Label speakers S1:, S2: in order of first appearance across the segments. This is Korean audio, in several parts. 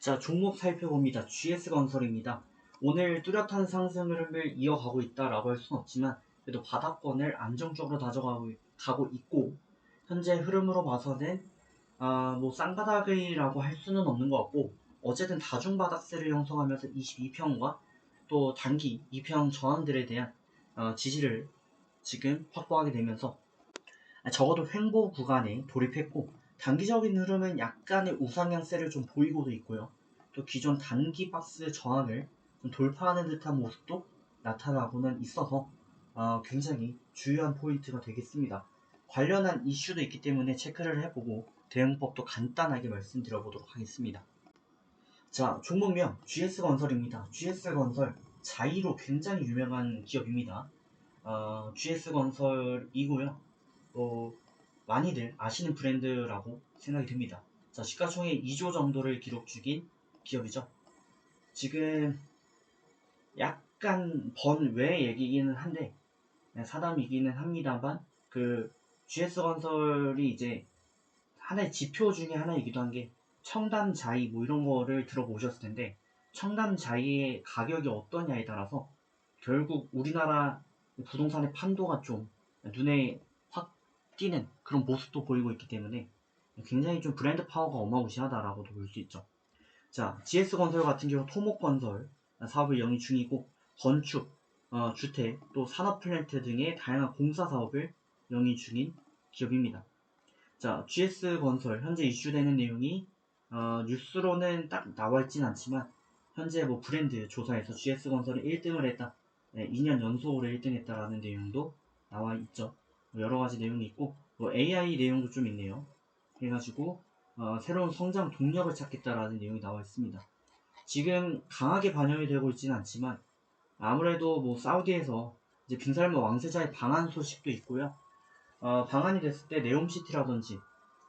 S1: 자, 종목 살펴봅니다. GS건설입니다. 오늘 뚜렷한 상승 흐름을 이어가고 있다라고 할 수는 없지만 그래도 바닥권을 안정적으로 다져가고 가고 있고 현재 흐름으로 봐서는 아, 뭐 쌍바닥이라고 할 수는 없는 것 같고 어쨌든 다중바닥세를 형성하면서 22평과 또 단기 2평 전환들에 대한 어, 지지를 지금 확보하게 되면서 적어도 횡보 구간에 돌입했고 단기적인 흐름은 약간의 우상향세를 좀 보이고도 있고요. 또 기존 단기 박스 저항을 좀 돌파하는 듯한 모습도 나타나고는 있어서 어, 굉장히 주요한 포인트가 되겠습니다. 관련한 이슈도 있기 때문에 체크를 해보고 대응법도 간단하게 말씀드려 보도록 하겠습니다. 자, 종목명 GS건설입니다. GS건설 자이로 굉장히 유명한 기업입니다. 어, GS건설이고요. 또 많이들 아시는 브랜드라고 생각이 됩니다. 자, 시가총액 2조 정도를 기록 중인 기업이죠. 지금 약간 번외 얘기기는 한데 네, 사담이기는 합니다만 그 GS건설이 이제 하나의 지표 중에 하나이기도 한 게 청담 자이 뭐 이런 거를 들어보셨을 텐데 청담 자이의 가격이 어떠냐에 따라서 결국 우리나라 부동산의 판도가 좀 눈에 확 띄는 그런 모습도 보이고 있기 때문에 굉장히 좀 브랜드 파워가 어마무시하다라고도 볼 수 있죠. 자, GS건설 같은 경우 토목건설 사업을 영위 중이고 건축, 어, 주택, 또 산업 플랜트 등의 다양한 공사 사업을 영위 중인 기업입니다. 자, GS건설 현재 이슈되는 내용이 어, 뉴스로는 딱 나와 있진 않지만 현재 뭐 브랜드 조사에서 GS건설이 1등을 했다. 네, 2년 연속으로 1등 했다라는 내용도 나와 있죠. 뭐 여러 가지 내용이 있고 뭐 AI 내용도 좀 있네요. 해가지고 어, 새로운 성장 동력을 찾겠다라는 내용이 나와 있습니다. 지금 강하게 반영이 되고 있지는 않지만 아무래도 뭐 사우디에서 이제 빈살마 왕세자의 방한 소식도 있고요. 어, 방한이 됐을 때 네옴시티라든지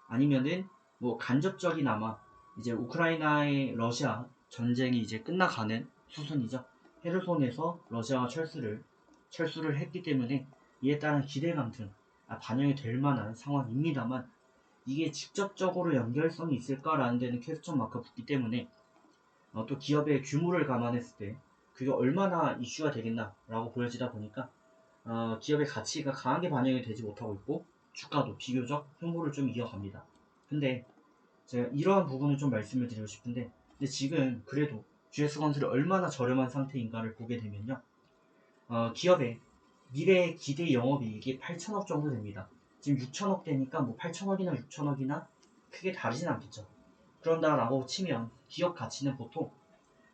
S1: 아니면은 뭐 간접적이나마 이제 우크라이나의 러시아 전쟁이 이제 끝나가는 수순이죠. 헤르손에서 러시아와 철수를 철수를 했기 때문에 이에 따른 기대감 등 아, 반영이 될 만한 상황입니다만 이게 직접적으로 연결성이 있을까라는 데는 퀘스천 마크가 붙기 때문에 어, 또 기업의 규모를 감안했을 때 그게 얼마나 이슈가 되겠나라고 보여지다 보니까 어, 기업의 가치가 강하게 반영이 되지 못하고 있고 주가도 비교적 횡보를 좀 이어갑니다. 근데 제가 이러한 부분을 좀 말씀을 드리고 싶은데 근데 지금 그래도 GS건설이 얼마나 저렴한 상태인가를 보게 되면요 어, 기업의 미래 기대 영업이익이 8천억 정도 됩니다. 지금 6천억 되니까 뭐 8천억이나 6천억이나 크게 다르진 않겠죠. 그런다라고 치면 기업 가치는 보통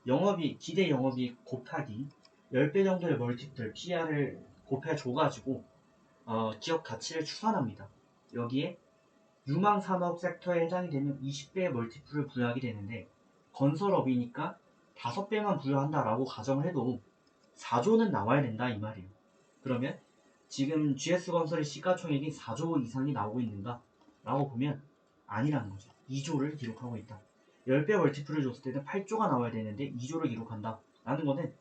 S1: 영업이 기대 영업이 곱하기 10배 정도의 멀티플 PR을 곱해줘가지고 어, 기업 가치를 추산합니다. 여기에 유망 산업 섹터에 해당이 되면 20배의 멀티플을 부여하게 되는데 건설업이니까 5배만 부여한다라고 가정을 해도 4조는 나와야 된다 이 말이에요. 그러면 지금 GS건설의 시가총액이 4조 이상이 나오고 있는가? 라고 보면 아니라는 거죠. 2조를 기록하고 있다. 10배 멀티플을 줬을 때는 8조가 나와야 되는데 2조를 기록한다. 라는 거는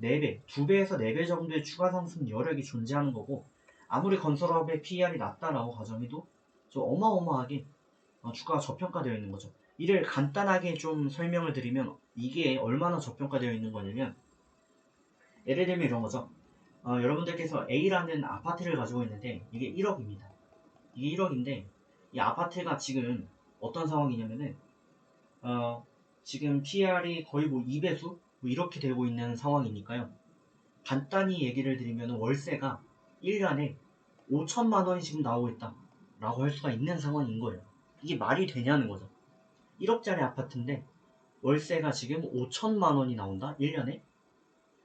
S1: 4배, 2배에서 4배 정도의 추가 상승 여력이 존재하는 거고 아무리 건설업의 PER이 낮다라고 가정해도 좀 어마어마하게 어, 주가가 저평가되어 있는 거죠. 이를 간단하게 좀 설명을 드리면 이게 얼마나 저평가되어 있는 거냐면 예를 들면 이런 거죠. 어, 여러분들께서 A라는 아파트를 가지고 있는데 이게 1억입니다. 이게 1억인데 이 아파트가 지금 어떤 상황이냐면은 어, 지금 PR이 거의 뭐 2배수 뭐 이렇게 되고 있는 상황이니까요. 간단히 얘기를 드리면 월세가 1년에 5천만 원이 지금 나오고 있다 라고 할 수가 있는 상황인 거예요. 이게 말이 되냐는 거죠. 1억짜리 아파트인데 월세가 지금 5천만 원이 나온다 1년에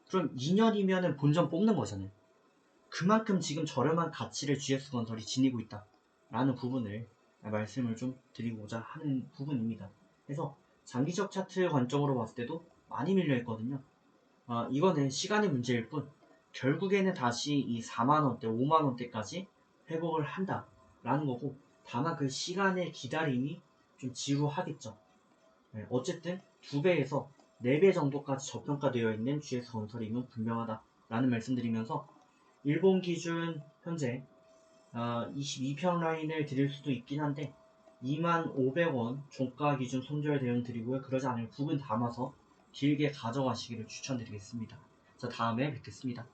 S1: 그럼 2년이면은 본전 뽑는 거잖아요. 그만큼 지금 저렴한 가치를 GS건설이 지니고 있다. 라는 부분을 말씀을 좀 드리고자 하는 부분입니다. 그래서 장기적 차트 관점으로 봤을 때도 많이 밀려 있거든요. 어, 이거는 시간의 문제일 뿐 결국에는 다시 이 4만원대, 5만원대까지 회복을 한다. 라는 거고 다만 그 시간의 기다림이 좀 지루하겠죠. 네, 어쨌든 두 배에서 4배 정도까지 저평가되어 있는 GS건설이면 분명하다라는 말씀드리면서 일본 기준 현재 어, 22평 라인을 드릴 수도 있긴 한데 25,500원 종가 기준 손절 대응 드리고요. 그러지 않으면 부근 담아서 길게 가져가시기를 추천드리겠습니다. 자, 다음에 뵙겠습니다.